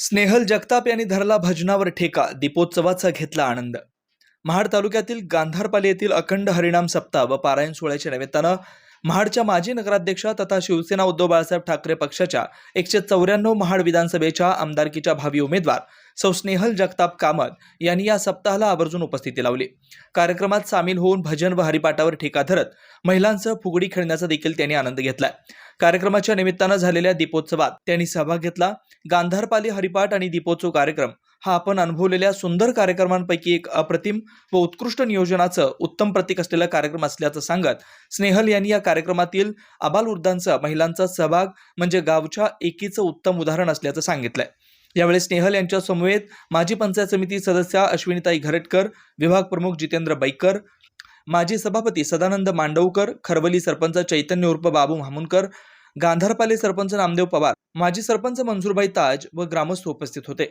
स्नेहल जगताप यांनी धरला भजनावर ठेका दीपोत्सवाचा घेतला आनंद. महाड तालुक्यातील गांधारपाली येथील अखंड हरिणाम सप्ताह व पारायण सोहळ्याच्या निमित्तानं महाडच्या माजी नगराध्यक्षा तथा शिवसेना उद्धव बाळासाहेब ठाकरे पक्षाच्या एकशे चौऱ्याण्णव महाड विधानसभेच्या आमदारकीच्या भावी उमेदवार सौ स्नेहल जगताप कामत यांनी या सप्ताहाला आवर्जून उपस्थिती लावली. कार्यक्रमात सामील होऊन भजन व हरिपाठावर ठेका धरत महिलांसह फुगडी खेळण्याचा देखील त्यांनी आनंद घेतला. कार्यक्रमाच्या निमित्तानं झालेल्या दीपोत्सवात त्यांनी सहभाग घेतला. गांधारपाली हरिपाठ आणि दीपोत्सव कार्यक्रम हा आपण अनुभवलेल्या सुंदर कार्यक्रमांपैकी एक अप्रतिम व उत्कृष्ट नियोजनाचं उत्तम प्रतीक असलेला कार्यक्रम असल्याचं सांगत स्नेहल यांनी या कार्यक्रमातील आबालवृद्धांचा महिलांचा सहभाग म्हणजे गावच्या एकीचं उत्तम उदाहरण असल्याचं सांगितलंय. यावेळी स्नेहल यांच्या समवेत माजी पंचायत समिती सदस्या अश्विनीताई घरटकर विभाग प्रमुख जितेंद्र बैकर माजी सभापती सदानंद मांडवकर खरवली सरपंच चैतन्य उर्फ बाबू म्हामुनकर गांधारपाले सरपंच नामदेव पवार माजी सरपंच मंजूरबाई ताज व ग्रामस्थ उपस्थित होते.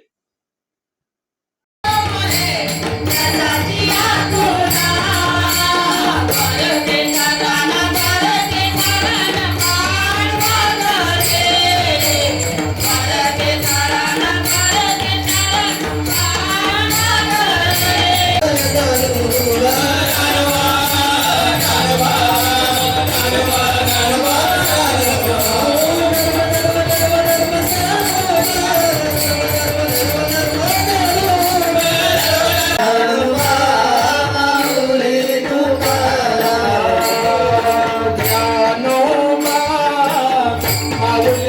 I will